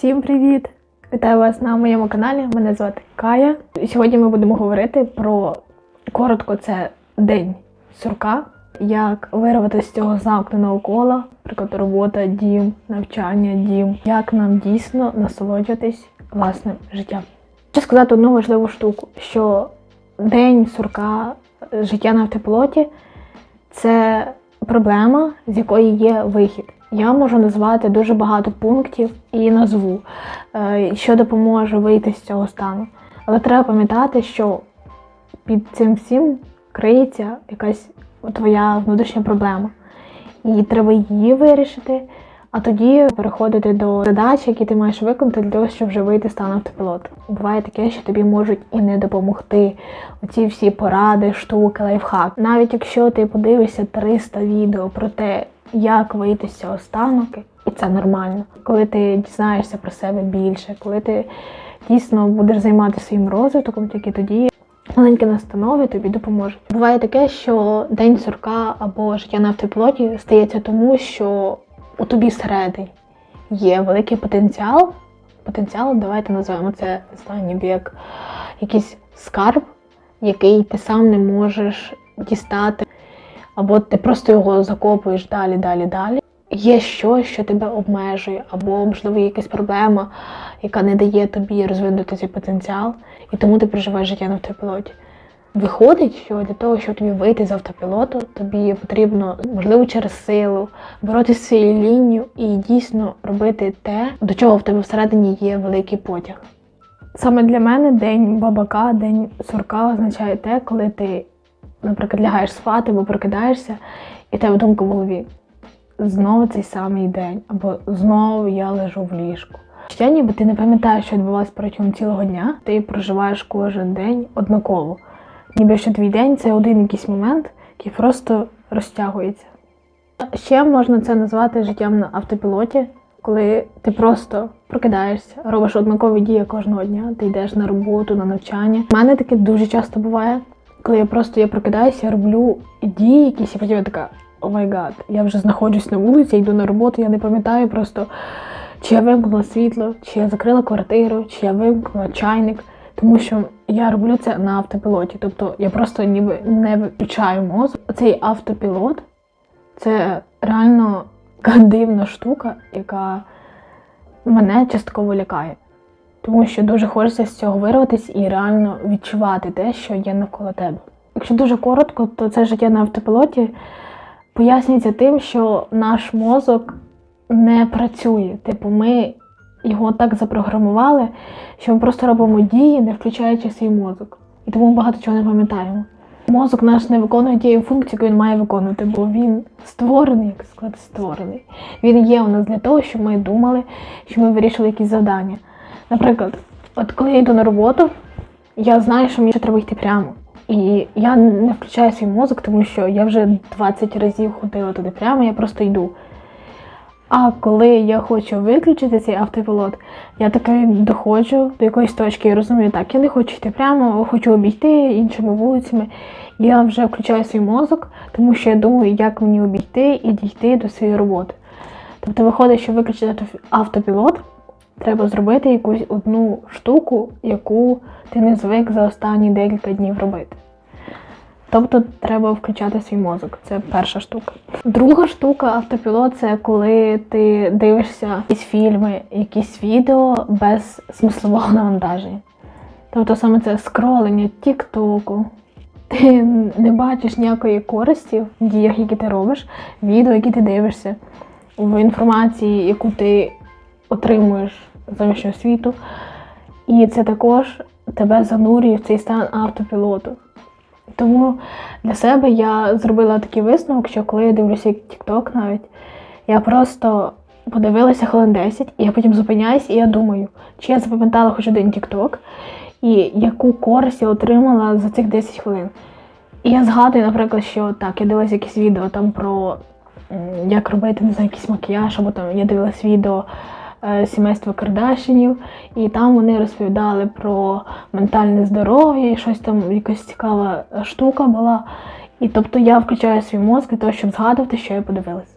Всім привіт! Вітаю вас на моєму каналі. Мене звати Кая. Сьогодні ми будемо говорити про коротко це день сурка, як вирвати з цього замкненого кола, наприклад, робота, дім, навчання, дім, як нам дійсно насолоджуватись власним життям. Хочу сказати одну важливу штуку, що день сурка, життя на автопілоті це проблема, з якої є вихід. Я можу назвати дуже багато пунктів і назву, е, що допоможе вийти з цього стану. Але треба пам'ятати, що під цим всім криється якась твоя внутрішня проблема. І треба її вирішити, а тоді переходити до задач, які ти маєш виконати для того, щоб вже вийти з стану автопілоту. Буває таке, що тобі можуть і не допомогти оці всі поради, штуки, лайфхак. Навіть якщо ти подивишся 300 відео про те, як вийти з цього стану, і це нормально. Коли ти дізнаєшся про себе більше, коли ти дійсно будеш займатися своїм розвитком, тільки тоді маленькі настанови тобі допоможуть. Буває таке, що день сурка або життя на автопілоті стається тому, що у тобі всередині є великий потенціал. Потенціал, давайте називаємо це не знаю, ніби як якийсь скарб, який ти сам не можеш дістати, або ти просто його закопуєш далі, далі, далі. Є щось, що тебе обмежує, або, можливо, є якась проблема, яка не дає тобі розвинути цей потенціал, і тому ти проживаєш життя на автопілоті. Виходить, що для того, щоб тобі вийти з автопілоту, тобі потрібно, можливо, через силу боротися з цією лінією і дійсно робити те, до чого в тебе всередині є великий потяг. Саме для мене день бабака, день сурка означає те, коли ти, наприклад, лягаєш спати або прокидаєшся, і тебе думка в голові. Знову цей самий день, або знову я лежу в ліжку. Ще ніби ти не пам'ятаєш, що відбувалося протягом цілого дня, ти проживаєш кожен день однаково. Ніби що твій день це один якийсь момент, який просто розтягується. Ще можна це назвати життям на автопілоті, коли ти просто прокидаєшся, робиш однакові дії кожного дня, ти йдеш на роботу, на навчання. У мене таке дуже часто буває, коли я просто я прокидаюся, я роблю дії якісь, і потім я така, о май гад, я вже знаходжусь на вулиці, йду на роботу, я не пам'ятаю просто, чи я вимкнула світло, чи я закрила квартиру, чи я вимкнула чайник. Тому що я роблю це на автопілоті. Тобто я просто ніби не виключаю мозок. Цей автопілот це реально така дивна штука, яка мене частково лякає. Тому що дуже хочеться з цього вирватися і реально відчувати те, що є навколо тебе. Якщо дуже коротко, то це життя на автопілоті пояснюється тим, що наш мозок не працює. Типу, ми його так запрограмували, що ми просто робимо дії, не включаючи свій мозок. І тому ми багато чого не пам'ятаємо. Мозок наш не виконує тієї функції, яку він має виконувати, бо він створений, як сказати, створений. Він є у нас для того, щоб ми думали, щоб ми вирішили якісь завдання. Наприклад, от коли я йду на роботу, я знаю, що мені ще треба йти прямо. І я не включаю свій мозок, тому що я вже 20 разів ходила туди прямо, я просто йду. А коли я хочу виключити цей автопілот, я таки доходжу до якоїсь точки і розумію, так, я не хочу йти прямо, хочу обійти іншими вулицями. Я вже включаю свій мозок, тому що я думаю, як мені обійти і дійти до своєї роботи. Тобто виходить, що виключити автопілот, треба зробити якусь одну штуку, яку ти не звик за останні декілька днів робити. Тобто треба включати свій мозок. Це перша штука. Друга штука автопілот це коли ти дивишся якісь фільми, якісь відео без смислового навантаження. Тобто саме це скролення тіктоку. Ти не бачиш ніякої користі в діях, які ти робиш, відео, які ти дивишся, в інформації, яку ти отримуєш з зовнішнього світу. І це також тебе занурює в цей стан автопілоту. Тому для себе я зробила такий висновок, що коли я дивлюся TikTok навіть, я просто подивилася хвилин 10, і я потім зупиняюсь, і я думаю, чи я запам'ятала хоч один TikTok, і яку користь я отримала за цих 10 хвилин. І я згадую, наприклад, що так, я дивилася якісь відео там про як робити не знаю, якийсь макіяж, або там я дивилась відео сімейства Кардашинів, і там вони розповідали про ментальне здоров'я, і щось там якась цікава штука була. І тобто я включаю свій мозк для того, щоб згадувати, що я подивилась.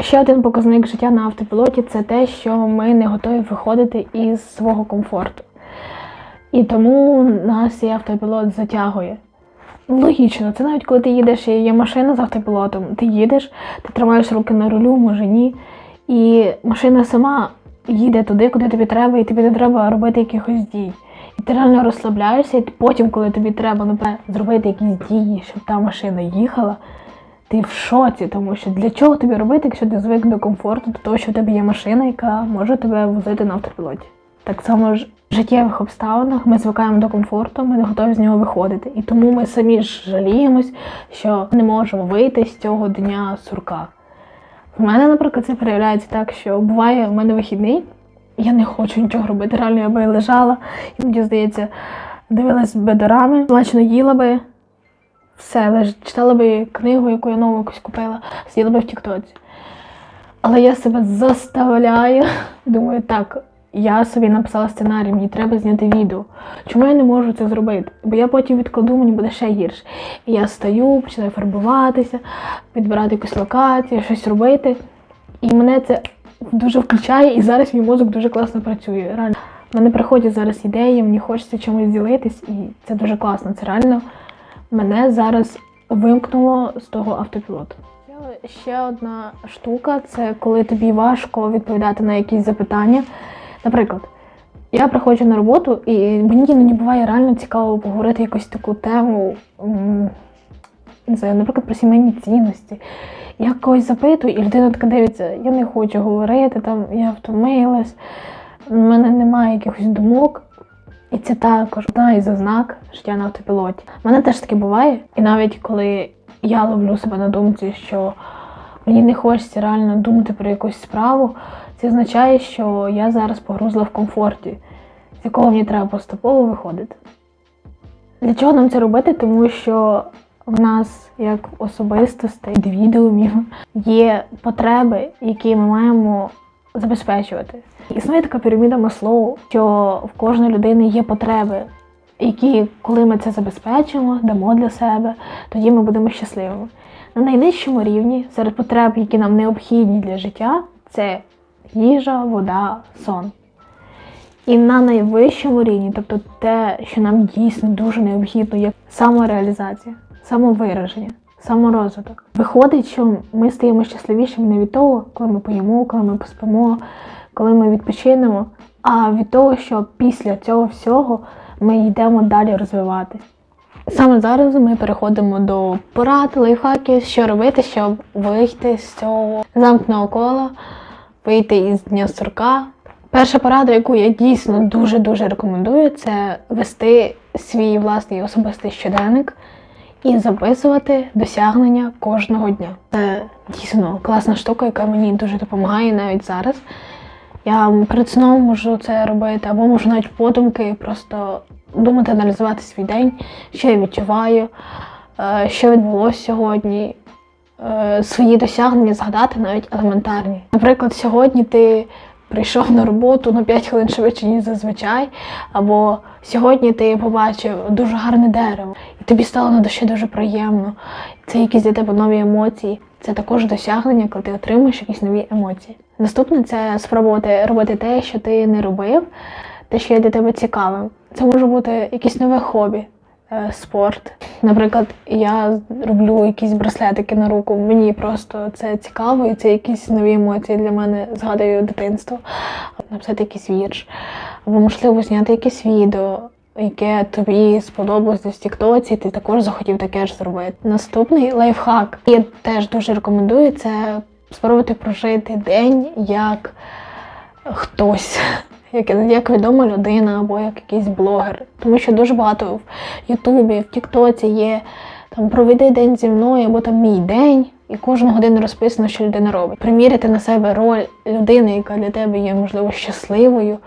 Ще один показник життя на автопілоті це те, що ми не готові виходити із свого комфорту. І тому нас і автопілот затягує. Логічно, це навіть коли ти їдеш і є машина з автопілотом, ти їдеш, ти тримаєш руки на рулю, може ні. І машина сама їде туди, куди тобі треба, і тобі не треба робити якихось дій. І ти реально розслабляєшся, і потім, коли тобі треба напевно, зробити якісь дії, щоб та машина їхала, ти в шоці, тому що для чого тобі робити, якщо ти звик до комфорту, до того, що в тебе є машина, яка може тебе возити на автопілоті. Так само ж в життєвих обставинах ми звикаємо до комфорту, ми не готові з нього виходити. І тому ми самі ж жаліємось, що не можемо вийти з цього дня сурка. В мене, наприклад, це проявляється так, що буває в мене вихідний, я не хочу нічого робити. Реально я би лежала, і мені здається, дивилась би дорами, смачно їла би, все, леж, читала би книгу, яку я нову якусь купила, сиділа би в Тіктоці. Але я себе заставляю, думаю, так, я собі написала сценарій, мені треба зняти відео. Чому я не можу це зробити? Бо я потім відкладу, мені буде ще гірше. І я стою, починаю фарбуватися, підбирати якусь локацію, щось робити. І мене це дуже включає, і зараз мій мозок дуже класно працює. Реально. Мене приходять зараз ідеї, мені хочеться чимось ділитись, і це дуже класно. Це реально мене зараз вимкнуло з того автопілоту. Ще одна штука це коли тобі важко відповідати на якісь запитання. Наприклад, я приходжу на роботу, і мені іноді буває реально цікаво поговорити якусь таку тему, не знаю, наприклад, про сімейні цінності. Я когось запитую, і людина така дивиться, я не хочу говорити, там я втомилась, в мене немає якихось думок. І це також одна із ознак життя на автопілоті. У мене теж таке буває. І навіть коли я ловлю себе на думці, що мені не хочеться реально думати про якусь справу, це означає, що я зараз погрузла в комфорті, з якого мені треба поступово виходити. Для чого нам це робити? Тому що в нас, як особистостей, індивідуумів, є потреби, які ми маємо забезпечувати. Існує така піраміда Маслоу, що в кожної людини є потреби, які, коли ми це забезпечимо, дамо для себе, тоді ми будемо щасливими. На найнижчому рівні серед потреб, які нам необхідні для життя, це їжа, вода, сон. І на найвищому рівні, тобто те, що нам дійсно дуже необхідно, є самореалізація, самовираження, саморозвиток. Виходить, що ми стаємо щасливішими не від того, коли ми поїмо, коли ми поспимо, коли ми відпочинемо, а від того, що після цього всього ми йдемо далі розвиватись. Саме зараз ми переходимо до порад, лайфхаків, що робити, щоб вийти з цього замкненого кола, вийти із дня сурка. Перша порада, яку я дійсно дуже-дуже рекомендую, це вести свій власний особистий щоденник і записувати досягнення кожного дня. Це дійсно класна штука, яка мені дуже допомагає навіть зараз. Я перед сном можу це робити, або можу навіть подумки просто думати, аналізувати свій день, що я відчуваю, е, що відбулося сьогодні, е, свої досягнення згадати навіть елементарні. Наприклад, сьогодні ти прийшов на роботу на 5 хвилин швидше, ніж зазвичай, або сьогодні ти побачив дуже гарне дерево, і тобі стало на душі дуже приємно. Це якісь для тебе нові емоції. Це також досягнення, коли ти отримуєш якісь нові емоції. Наступне це спробувати робити те, що ти не робив, те, що є для тебе цікавим. Це може бути якесь нове хобі, е, спорт. Наприклад, я роблю якісь браслетики на руку. Мені просто це цікаво, і це якісь нові емоції для мене згадую дитинство. Написати якийсь вірш, або можливо зняти якесь відео. Яке тобі сподобалось в Тіктоці, ти також захотів таке ж зробити. Наступний лайфхак, я теж дуже рекомендую це спробувати прожити день як хтось, як, як відома людина або як якийсь блогер. Тому що дуже багато в Ютубі, в Тіктоці є там проведи день зі мною, або там мій день, і кожну годину розписано, що людина робить. Приміряти на себе роль людини, яка для тебе є, можливо, щасливою,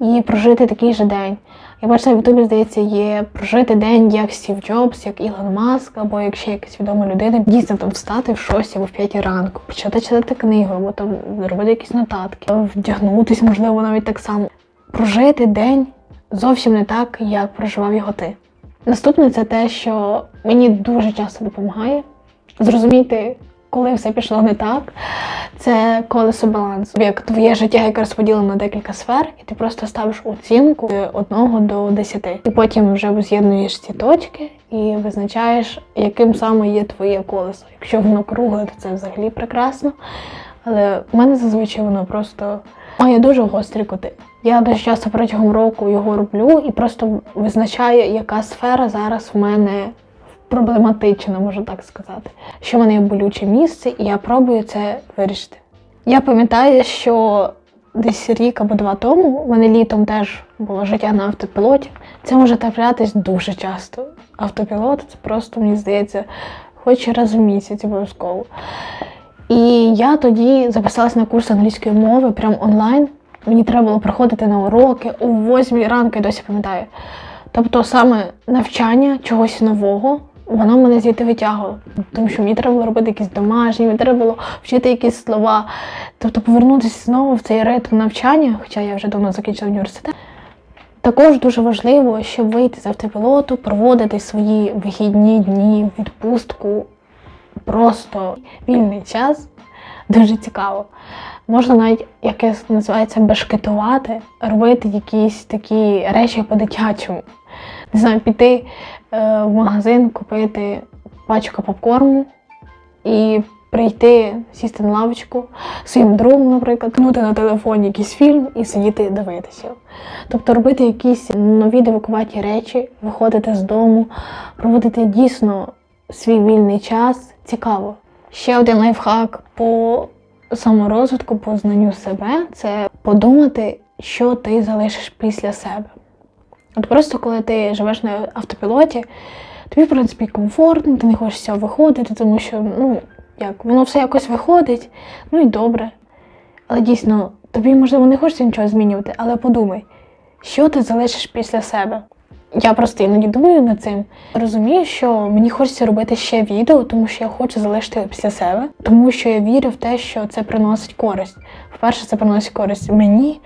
і прожити такий же день. Я бачила в Ютубі, здається, є прожити день як Стів Джобс, як Ілон Маск, або як ще якась відома людина. Дійсно там встати в 6 або в 5 ранку, почати читати книгу, або там робити якісь нотатки, вдягнутися, можливо, навіть так само. Прожити день зовсім не так, як проживав його ти. Наступне це те, що мені дуже часто допомагає зрозуміти, коли все пішло не так. Це колесо балансу. Як твоє життя, яке розподілено на декілька сфер, і ти просто ставиш оцінку 1 до 10. І потім вже з'єднуєш ці точки і визначаєш, яким саме є твоє колесо. Якщо воно кругле, то це взагалі прекрасно. Але в мене зазвичай воно просто має дуже гострі кути. Я дуже часто протягом року його роблю і просто визначаю, яка сфера зараз в мене проблематична, можу так сказати. Що в мене є болюче місце, і я пробую це вирішити. Я пам'ятаю, що десь рік або два тому у мене літом теж було життя на автопілоті. Це може траплятись дуже часто. Автопілот це просто, мені здається, хоч раз в місяць обов'язково. І я тоді записалась на курс англійської мови прямо онлайн. Мені треба було приходити на уроки о 8 ранку, досі пам'ятаю. Тобто саме навчання чогось нового, воно мене звідти витягувало. Тому що мені треба було робити якісь домашні, мені треба було вчити якісь слова. Тобто повернутися знову в цей ритм навчання, хоча я вже давно закінчила університет. Також дуже важливо, щоб вийти з автопілоту, проводити свої вихідні дні, відпустку, просто вільний час. Дуже цікаво. Можна навіть якесь називається бешкетувати, робити якісь такі речі по-дитячому. Не знаю, піти в магазин, купити пачку попкорну і прийти, сісти на лавочку своїм другом, наприклад, кнути на телефоні якийсь фільм і сидіти дивитися. Тобто робити якісь нові дивакуваті речі, виходити з дому, проводити дійсно свій вільний час. Цікаво. Ще один лайфхак по саморозвитку, по знанню себе це подумати, що ти залишиш після себе. От просто коли ти живеш на автопілоті, тобі, в принципі, комфортно, ти не хочеш з виходити, тому що, ну, як, воно все якось виходить, ну і добре. Але дійсно, тобі, можливо, не хочеться нічого змінювати, але подумай, що ти залишиш після себе. Я просто іноді думаю над цим. Розумію, що мені хочеться робити ще відео, тому що я хочу залишити після себе, тому що я вірю в те, що це приносить користь. По-перше, це приносить користь мені,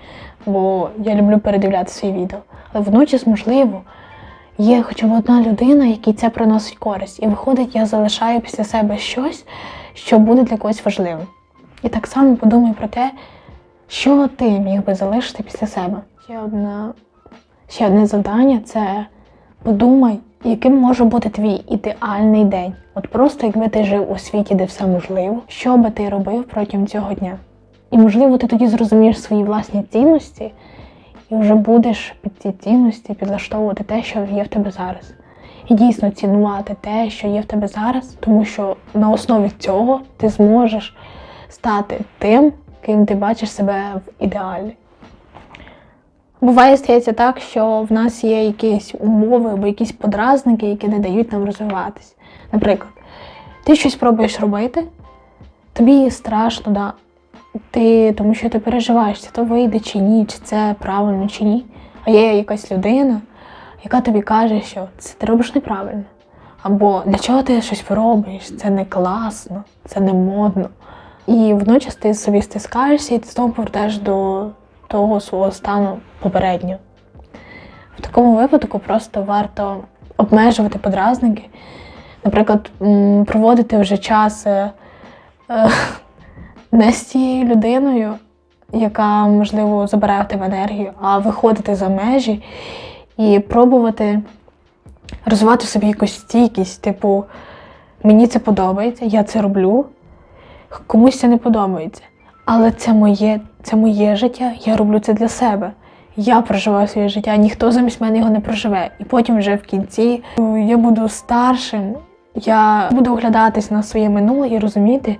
бо я люблю передивляти свої відео. Але водночас, можливо, є хоча б одна людина, якій це приносить користь. І виходить, я залишаю після себе щось, що буде для когось важливим. І так само подумай про те, що ти міг би залишити після себе. Ще одна Ще одне завдання це подумай, яким може бути твій ідеальний день. От просто якби ти жив у світі, де все можливо, що би ти робив протягом цього дня. І можливо, ти тоді зрозумієш свої власні цінності і вже будеш під ці цінності підлаштовувати те, що є в тебе зараз. І дійсно цінувати те, що є в тебе зараз, тому що на основі цього ти зможеш стати тим, ким ти бачиш себе в ідеалі. Буває стається так, що в нас є якісь умови або якісь подразники, які не дають нам розвиватись. Наприклад, ти щось пробуєш робити, тобі страшно, да. Ти, тому що ти переживаєш, чи то вийде чи ні, чи це правильно чи ні. А є якась людина, яка тобі каже, що це ти робиш неправильно. Або для чого ти щось робиш? Це не класно, це не модно. І водночас ти собі стискаєшся і ти знову повертаєш до того свого стану попередньо. В такому випадку просто варто обмежувати подразники. Наприклад, проводити вже час е, е, не з тією людиною, яка, можливо, забирає в тебе енергію, а виходити за межі і пробувати розвивати в собі якусь стійкість, типу, мені це подобається, я це роблю, комусь це не подобається. Але це моє, це моє життя, я роблю це для себе. Я проживаю своє життя, ніхто замість мене його не проживе. І потім вже в кінці я буду старшим, я буду оглядатись на своє минуле і розуміти,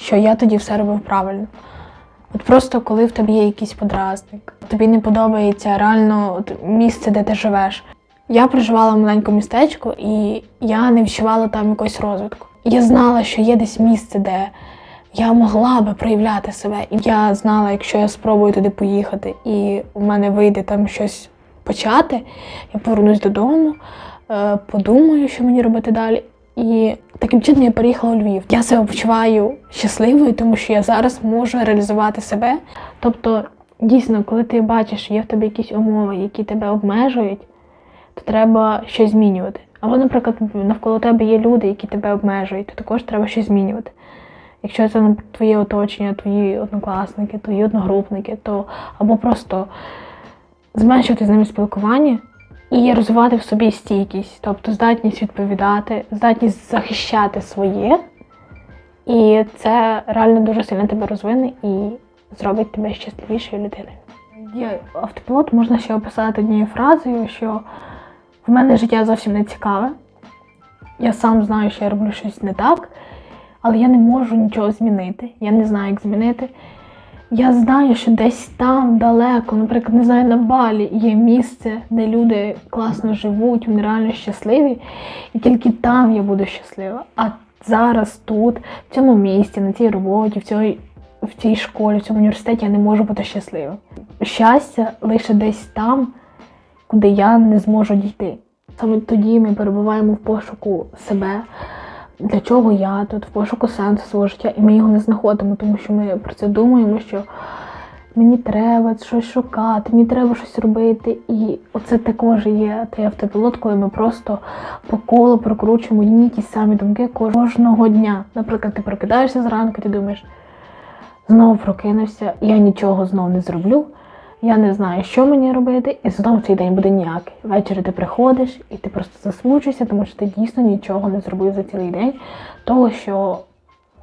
що я тоді все робив правильно. От просто коли в тобі є якийсь подразник, тобі не подобається реально от, місце, де ти живеш. Я проживала в маленькому містечку, і я не відчувала там якогось розвитку. Я знала, що є десь місце, де я могла би проявляти себе. І я знала, якщо я спробую туди поїхати, і у мене вийде там щось почати, я повернусь додому, е, подумаю, що мені робити далі. І таким чином я переїхала у Львів. Я себе почуваю щасливою, тому що я зараз можу реалізувати себе. Тобто, дійсно, коли ти бачиш, що є в тебе якісь умови, які тебе обмежують, то треба щось змінювати. Або, наприклад, навколо тебе є люди, які тебе обмежують, то також треба щось змінювати. Якщо це не твоє оточення, твої однокласники, твої одногрупники, то або просто зменшувати з ними спілкування і розвивати в собі стійкість, тобто здатність відповідати, здатність захищати своє. І це реально дуже сильно тебе розвине і зробить тебе щасливішою людиною. Автопілот можна ще описати однією фразою, що в мене життя зовсім не цікаве. Я сам знаю, що я роблю щось не так, але я не можу нічого змінити. Я не знаю, як змінити. Я знаю, що десь там далеко, наприклад, не знаю, на Балі є місце, де люди класно живуть, вони реально щасливі, і тільки там я буду щаслива. А зараз тут, в цьому місті, на цій роботі, в цій, в цій школі, в цьому університеті я не можу бути щаслива. Щастя лише десь там, куди я не зможу дійти. Саме тоді ми перебуваємо в пошуку себе, для чого я тут, в пошуку сенсу свого життя, і ми його не знаходимо, тому що ми про це думаємо, що мені треба щось шукати, мені треба щось робити. І оце також є той автопілот, коли ми просто по колу прокручуємо одні ті самі думки кожного дня. Наприклад, ти прокидаєшся зранку, ти думаєш, знову прокинувся, я нічого знову не зроблю. Я не знаю, що мені робити, і знову цей день буде ніякий. Ввечері ти приходиш і ти просто засмучуєшся, тому що ти дійсно нічого не зробив за цілий день, того, що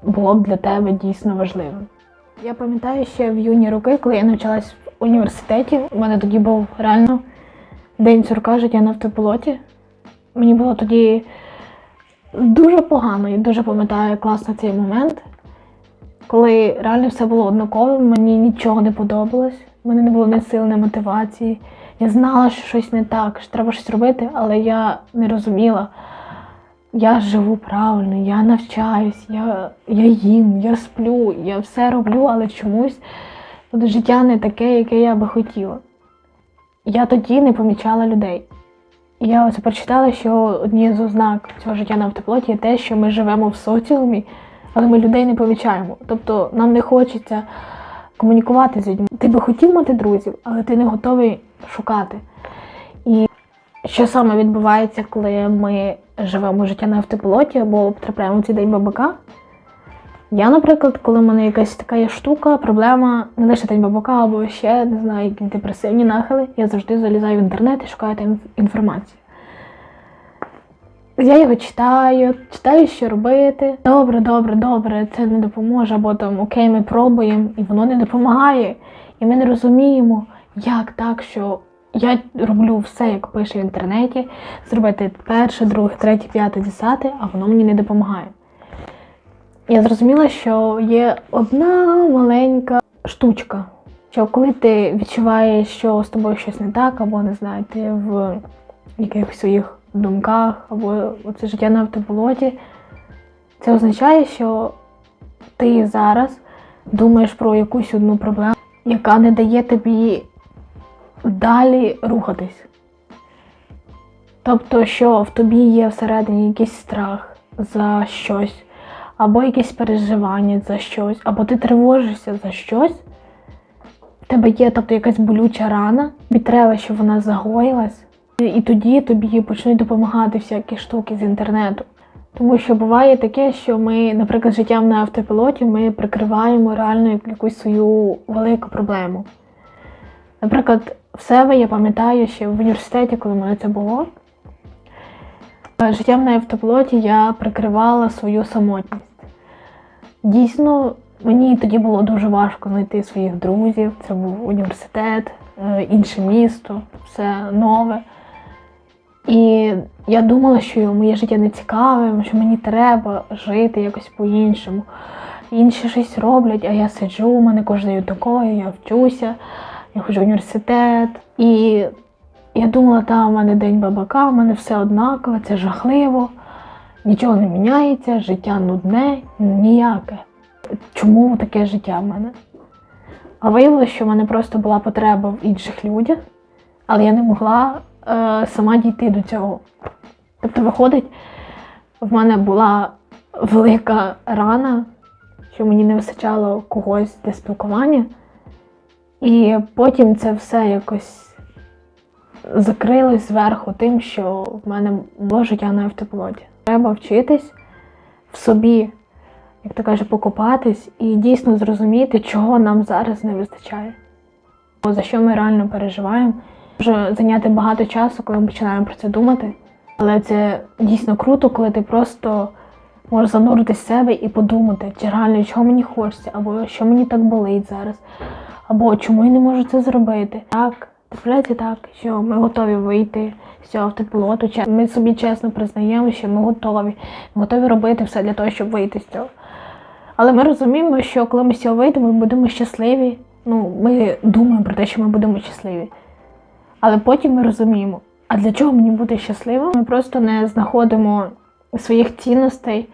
було б для тебе дійсно важливим. Я пам'ятаю ще в юні роки, коли я навчалась в університеті, у мене тоді був реально день сурка життя на автопілоті. Мені було тоді дуже погано і дуже пам'ятаю класно цей момент, коли реально все було однаковим, мені нічого не подобалось, в мене не було ні сил, ні мотивації. Я знала, що щось не так, що треба щось робити, але я не розуміла. Я живу правильно, я навчаюсь, я, я їм, я сплю, я все роблю, але чомусь от життя не таке, яке я би хотіла. Я тоді не помічала людей. Я оце прочитала, що однією з ознак цього життя на автоплоті є те, що ми живемо в соціумі, але ми людей не помічаємо. Тобто нам не хочеться комунікувати з людьми. Ти би хотів мати друзів, але ти не готовий шукати. І що саме відбувається, коли ми живемо життя на автопілоті або потрапляємо в цей день бабака? Я, наприклад, коли в мене якась така є штука, проблема не лише день бабака, або ще не знаю, якісь депресивні нахили, я завжди залізаю в інтернет і шукаю там інформацію. Я його читаю, читаю, що робити. Добре, добре, добре, це не допоможе, або там окей, ми пробуємо, і воно не допомагає. І ми не розуміємо, як так, що я роблю все, як пише в інтернеті, зробити перше, друге, третє, п'яте, десяте, а воно мені не допомагає. Я зрозуміла, що є одна маленька штучка, що коли ти відчуваєш, що з тобою щось не так, або не знаю, ти в якихось своїх думках, або це життя на автопілоті, це означає, що ти зараз думаєш про якусь одну проблему, яка не дає тобі далі рухатись. Тобто, що в тобі є всередині якийсь страх за щось, або якесь переживання за щось, або ти тривожишся за щось. В тебе є тобто, якась болюча рана, тобі треба, щоб вона загоїлась, і, тоді тобі почнуть допомагати всякі штуки з інтернету. Тому що буває таке, що ми, наприклад, життям на автопілоті ми прикриваємо реально якусь свою велику проблему. Наприклад, в себе я пам'ятаю, що в університеті, коли в мене це було, е, життям на автоплоті я прикривала свою самотність. Дійсно, мені тоді було дуже важко знайти своїх друзів. Це був університет, е, інше місто, все нове. І я думала, що моє життя не цікаве, що мені треба жити якось по-іншому. Інші щось роблять, а я сиджу, у мене кожною такою, я вчуся я ходжу в університет. І я думала, та, в мене день бабака, в мене все однакове, це жахливо, нічого не міняється, життя нудне, ніяке. Чому таке життя в мене? А виявилося, що в мене просто була потреба в інших людях, але я не могла сама дійти до цього. Тобто, виходить, в мене була велика рана, що мені не вистачало когось для спілкування. І потім це все якось закрилось зверху тим, що в мене було життя на автопілоті. Треба вчитись в собі як то каже, покопатись і дійсно зрозуміти, чого нам зараз не вистачає. За що ми реально переживаємо. Може зайняти багато часу, коли ми починаємо про це думати. Але це дійсно круто, коли ти просто можеш зануритись в себе і подумати, чи реально чого мені хочеться, або що мені так болить зараз, або чому я не можу це зробити. Так, трапляється так, що ми готові вийти з цього автопілоту. Ми собі чесно признаємо, що ми готові, ми готові робити все для того, щоб вийти з цього. Але ми розуміємо, що коли ми з цього вийдемо, ми будемо щасливі. Ну, ми думаємо про те, що ми будемо щасливі. Але потім ми розуміємо, а для чого мені бути щасливим? Ми просто не знаходимо своїх цінностей,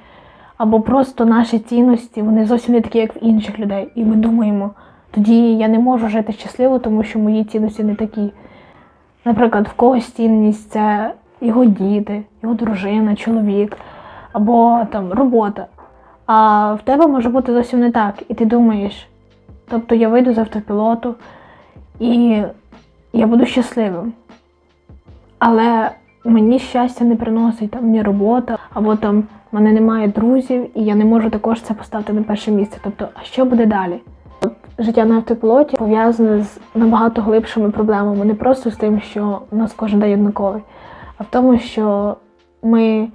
або просто наші цінності, вони зовсім не такі, як в інших людей. І ми думаємо, тоді я не можу жити щасливо, тому що мої цінності не такі. Наприклад, в когось цінність це його діти, його дружина, чоловік, або там робота. А в тебе може бути зовсім не так. І ти думаєш, тобто я вийду з автопілоту і я буду щасливим. Але мені щастя не приносить там ні робота, або там в мене немає друзів, і я не можу також це поставити на перше місце. Тобто, а що буде далі? От життя на автопілоті пов'язане з набагато глибшими проблемами, не просто з тим, що у нас кожен день однаковий, а в тому, що ми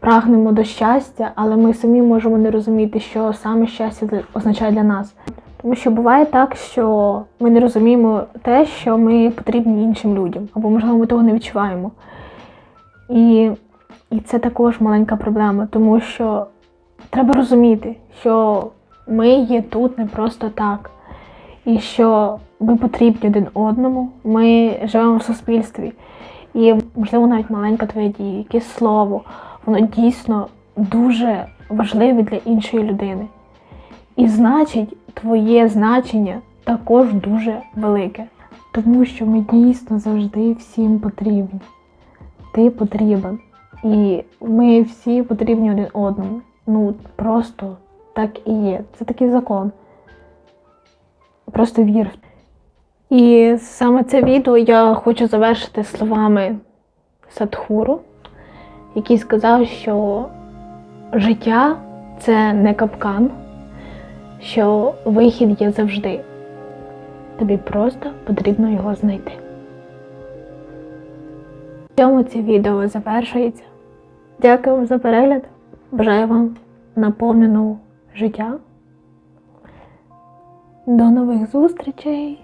прагнемо до щастя, але ми самі можемо не розуміти, що саме щастя означає для нас. Тому що буває так, що ми не розуміємо те, що ми потрібні іншим людям, або, можливо, ми того не відчуваємо. І, і це також маленька проблема, тому що треба розуміти, що ми є тут не просто так, і що ми потрібні один одному, ми живемо в суспільстві. І, можливо, навіть маленька твоя дія, якесь слово, воно дійсно дуже важливе для іншої людини. І значить, твоє значення також дуже велике. Тому що ми дійсно завжди всім потрібні. Ти потрібен. І ми всі потрібні один одному. Ну, просто так і є. Це такий закон. Просто вір. І саме це відео я хочу завершити словами Садхуру, який сказав, що життя це не капкан, що вихід є завжди. Тобі просто потрібно його знайти. В цьому це відео завершується. Дякую вам за перегляд. Бажаю вам наповненого життя. До нових зустрічей!